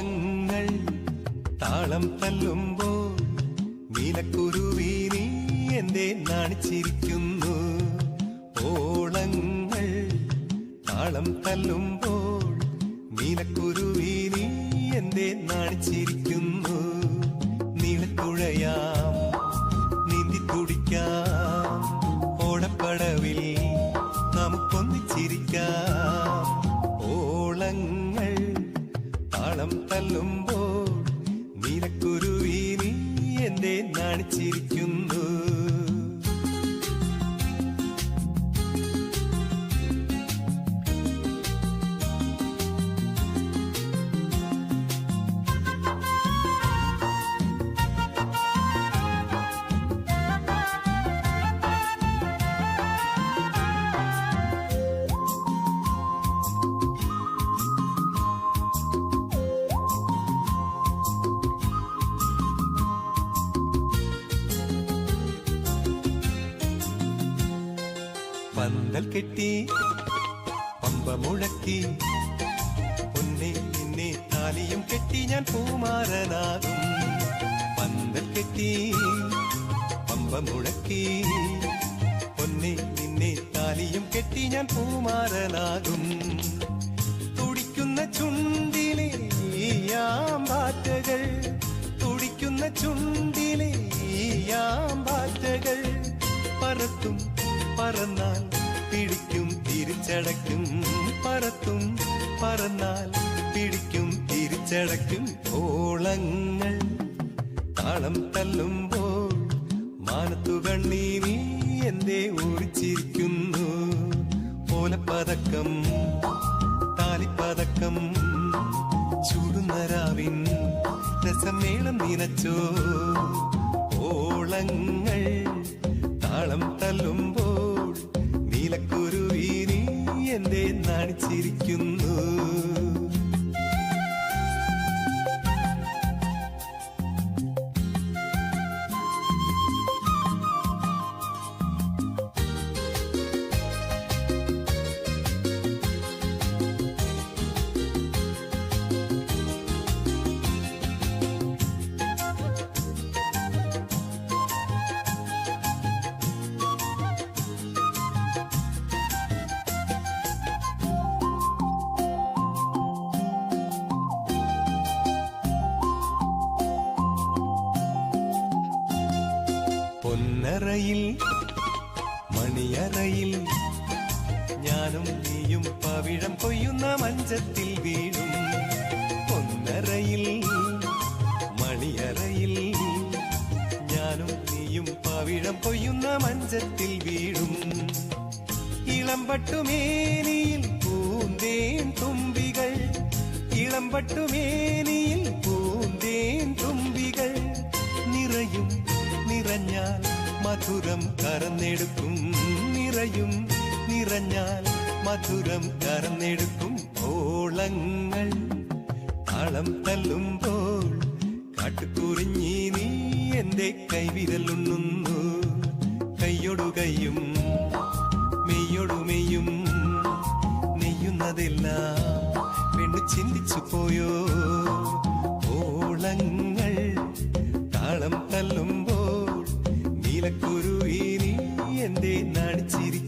ഓളങ്ങൾ താളം തല്ലുമ്പോൾ നീലക്കുരുവി നീ എന്റെ നാണിച്ചിരിക്കുന്നു. ഓളങ്ങൾ താളം തല്ലുമ്പോൾ നീലക്കുരുവി നീ എന്റെ നാണിച്ചിരിക്കുന്നു. നീലത്തുഴയാം നീന്തി തുടിക്കാം. ഓടപ്പടവിൽ നമുക്കൊന്നിച്ചിരിക്കാം. താളം തല്ലുമ്പോൾ നീലക്കുരുവി നീ എന്റെ നാണിച്ചിരിക്കുന്നു. പന്തൽ കെട്ടി പമ്പ മുഴക്കി. പൊന്നെ നിന്നെ താലിയും കെട്ടി ഞാൻ പൂമാരനാകും. പന്തൽ കെട്ടി പമ്പ മുഴക്കി. പൊന്നെ നിന്നെ താലിയും കെട്ടി ഞാൻ പൂമാരനാകും. തുടിക്കുന്ന ചുണ്ടിലെ യാമ്പാറ്റകൾ തുടിക്കുന്ന ചുണ്ടിലെ പറന്നാൽ പിടിക്കും തിരിച്ചടക്കും. പറത്തും പറന്നാൽ പിടിക്കും തിരിച്ചടക്കും. ഓളങ്ങൾ താളം തല്ലുമ്പോൾ മാനത്തു കണ്ണീ നീ എന്തേ ഊറിച്ചിരിക്കുന്നു ഓലപ്പതക്കം താലിപ്പതക്കം ചൂടുന്നരാവിൻ രസമേളം നിനച്ചോ ഓളങ്ങൾ താളം തല്ലുമ്പോൾ നീലക്കുരുവി നീ എന്തേ നാണിച്ചിരിക്കുന്നു. പൊന്നറയിൽ മണിയറയിൽ. ഞാനും നീയും പവിഴം കൊയ്യുന്ന മഞ്ചത്തിൽ വീഴും ഒന്നറയിൽ മണിയറയിൽ. ഞാനും നീയും പവിഴം കൊയ്യുന്ന മഞ്ചത്തിൽ വീഴും ഇളമ്പട്ടുമേനിയിൽ പൂന്തേൻ തുമ്പികൾ ഇളമ്പട്ടുമേനിയിൽ പൂന്തേൻ തുമ്പികൾ. മധുരം കറന്നെടുക്കും നിറയും നിറഞ്ഞാൽ മധുരം കറന്നെടുക്കും ഓളങ്ങൾ താളം തല്ലുമ്പോൾ കാട്ടുകുറിഞ്ഞി നീ എന്റെ കൈവിരലുണ്ണുന്നു കൈയൊടുകയും കൈയും നെയ്യുന്നതെല്ലാം പെണ്ണു ചിന്തിച്ചു പോയോ? ഓളങ്ങൾ താളം തല്ലും നീലക്കുരു ഇനി എന്തേ നടിച്ചിരി